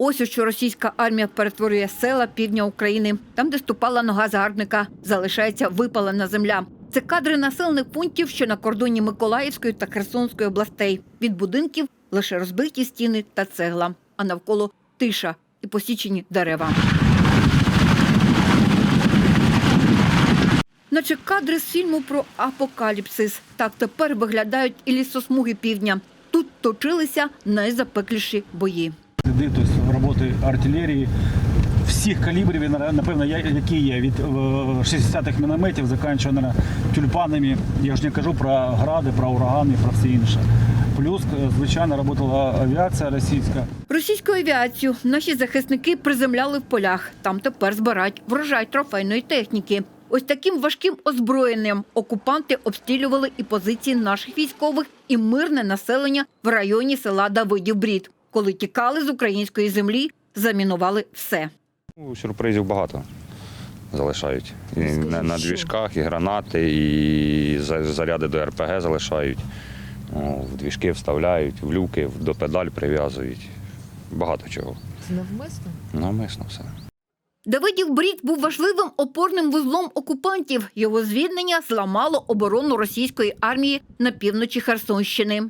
Ось у що російська армія перетворює села півдня України. Там, де ступала нога загарбника, залишається випалена земля. Це кадри населених пунктів, що на кордоні Миколаївської та Херсонської областей. Від будинків лише розбиті стіни та цегла, а навколо тиша і посічені дерева. Наче кадри з фільму про апокаліпсис. Так тепер виглядають і лісосмуги півдня. Тут точилися найзапекліші бої. Тобто, роботи артилерії всіх калібрів, напевно, які є від е, 60-х мінометів, закінчуючи тюльпанами. Я ж не кажу про гради, про урагани, про все інше. Плюс, е, звичайно, працювала авіація російська. Російську авіацію наші захисники приземляли в полях. Там тепер збирають врожай трофейної техніки. Ось таким важким озброєнням окупанти обстрілювали і позиції наших військових, і мирне населення в районі села Давидів Брід. Коли тікали з української землі, замінували все. Ну, Сюрпризів багато залишають. І на, на двіжках, і гранати, і заряди до РПГ залишають. О, В двіжки вставляють, в люки, до педаль прив'язують. Багато чого. Навмисно? Навмисно все. Давидів Брід був важливим опорним вузлом окупантів. Його звільнення зламало оборону російської армії на півночі Херсонщини.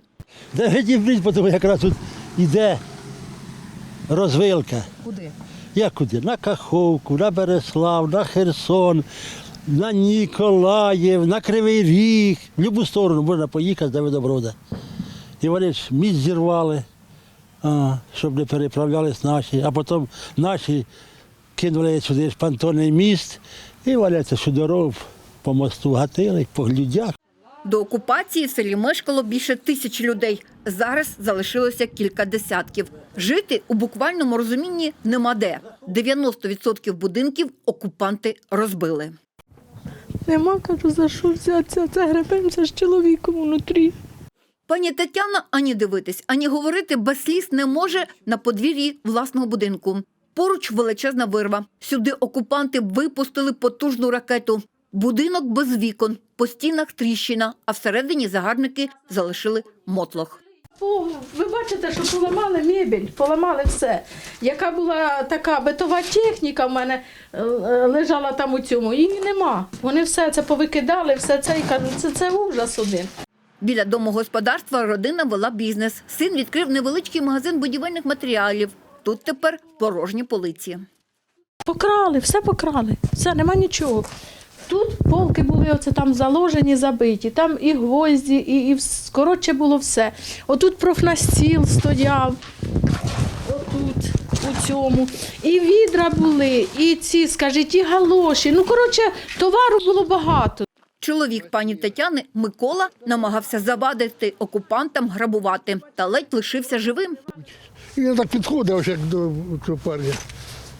Де видів блін, тому якраз тут іде розвилка. Куди? Як куди? На Каховку, на Береслав, на Херсон, на Ніколаїв, на Кривий Ріг. В будь-яку сторону можна поїхати до Видоброда. І вони ж міст зірвали, а, щоб не переправлялись наші, а потім наші кинули сюди ж понтонний міст і валяться всю дорогу по мосту гатили, по людях. До окупації в селі мешкало більше тисячі людей. Зараз залишилося кілька десятків. Жити у буквальному розумінні нема де. 90% будинків окупанти розбили. Нема, кажу, за що взятися, це гребемося з чоловіком внутрі. Пані Тетяна ані дивитись, ані говорити без сліз не може на подвір'ї власного будинку. Поруч величезна вирва. Сюди окупанти випустили потужну ракету. Будинок без вікон, по стінах тріщина, а всередині загарбники залишили мотлох. О, ви бачите, що поламали мебель, поламали все. Яка була така битова техніка в мене е, е, лежала там у цьому, її нема. Вони все це повикидали, все це і кажуть, це, це ужас один. Біля домогосподарства родина вела бізнес. Син відкрив невеличкий магазин будівельних матеріалів. Тут тепер порожні полиці. Покрали, все покрали, все, нема нічого. Тут полки були оце там заложені, забиті, там і гвозді, і, і коротше було все. Отут профнастіл стояв, отут, у цьому. І відра були, і ці, скажіть, і галоші. Ну, коротше, товару було багато. Чоловік пані Тетяни Микола намагався завадити окупантам грабувати та ледь лишився живим. Він так підходив як до цього парня.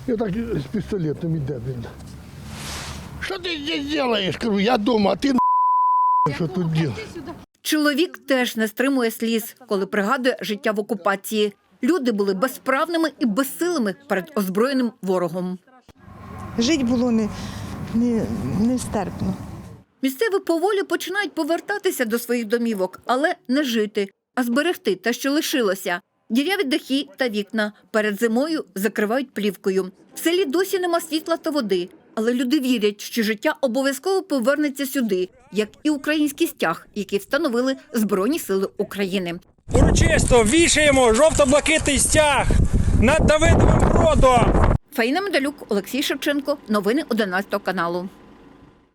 І так з пістолетом іде він. Що ти здесь робиш? Кажу, я вдома, а ти на що тут робиш? Чоловік теж не стримує сліз, коли пригадує життя в окупації. Люди були безправними і безсилими перед озброєним ворогом. Жити було не, не, нестерпно. Місцеві поволі починають повертатися до своїх домівок, але не жити, а зберегти те, що лишилося. Діряві дахи та вікна перед зимою закривають плівкою. В селі досі нема світла та води, але люди вірять, що життя обов'язково повернеться сюди, як і український стяг, який встановили Збройні сили України. Урочисто вішаємо жовто-блакитний стяг над Давидовим родом. Фаїна Медалюк, Олексій Шевченко. Новини 11 каналу.